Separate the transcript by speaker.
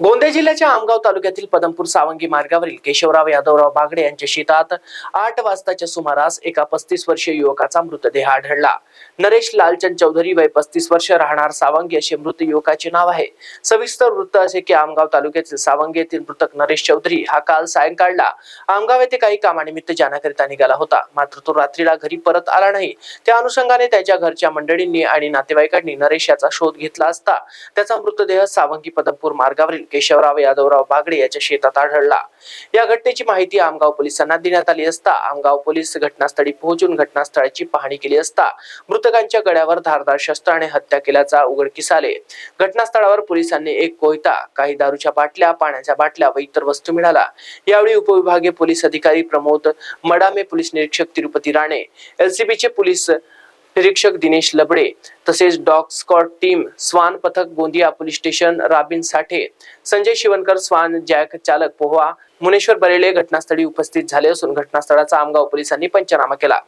Speaker 1: गोंदिया जिल्ह्याच्या आमगाव तालुक्यातील पदमपूर सावंगी मार्गावरील केशवराव यादवराव बागडे यांच्या शेतात आठ वाजताच्या सुमारास एका पस्तीस वर्षीय युवकाचा मृतदेह आढळला. नरेश लालचंद चौधरी वय पस्तीस वर्ष राहणार सावंगी असे मृत युवकाचे नाव आहे. सविस्तर वृत्त असे की आमगाव तालुक्यातील सावंगी येथील मृतक नरेश चौधरी हा काल सायंकाळला आमगाव येथे काही कामानिमित्त जाण्याकरिता निघाला होता. मात्र तो रात्रीला घरी परत आला नाही. त्या अनुषंगाने त्याच्या घरच्या मंडळींनी आणि नातेवाईकांनी नरेश याचा शोध घेतला असता त्याचा मृतदेह सावंगी पदमपूर मार्गावरील केशवराव यादवराव बागडे याच्या शेतात आढळला. या घटनेची माहिती आमगाव पोलिसांना देण्यात आली असता आमगाव पोलीस घटनास्थळी पोहोचून घटनास्थळाची पाहणी केली असता मृतकांच्या गळ्यावर धारदार शस्त्राने हत्या केल्याचा उघडकीस आले. घटनास्थळावर पोलिसांनी एक कोयता काही दारूच्या बाटल्या पाण्याच्या बाटल्या व इतर वस्तू मिळाला यावेळी उपविभागीय पोलीस अधिकारी प्रमोद मडामे पोलीस निरीक्षक तिरुपती राणे एलसीबीचे पोलीस निरीक्षक दिनेश लबडे तसेच डॉग स्कॉट टीम स्वान पथक गोंदिया पोलीस स्टेशन राबिन साठे संजय शिवनकर स्वान जॅक चालक पोहवा मुनेश्वर बरेले घटनास्थळी उपस्थित झाले असून घटनास्थळाचा आमगाव पोलिसांनी पंचनामा केला.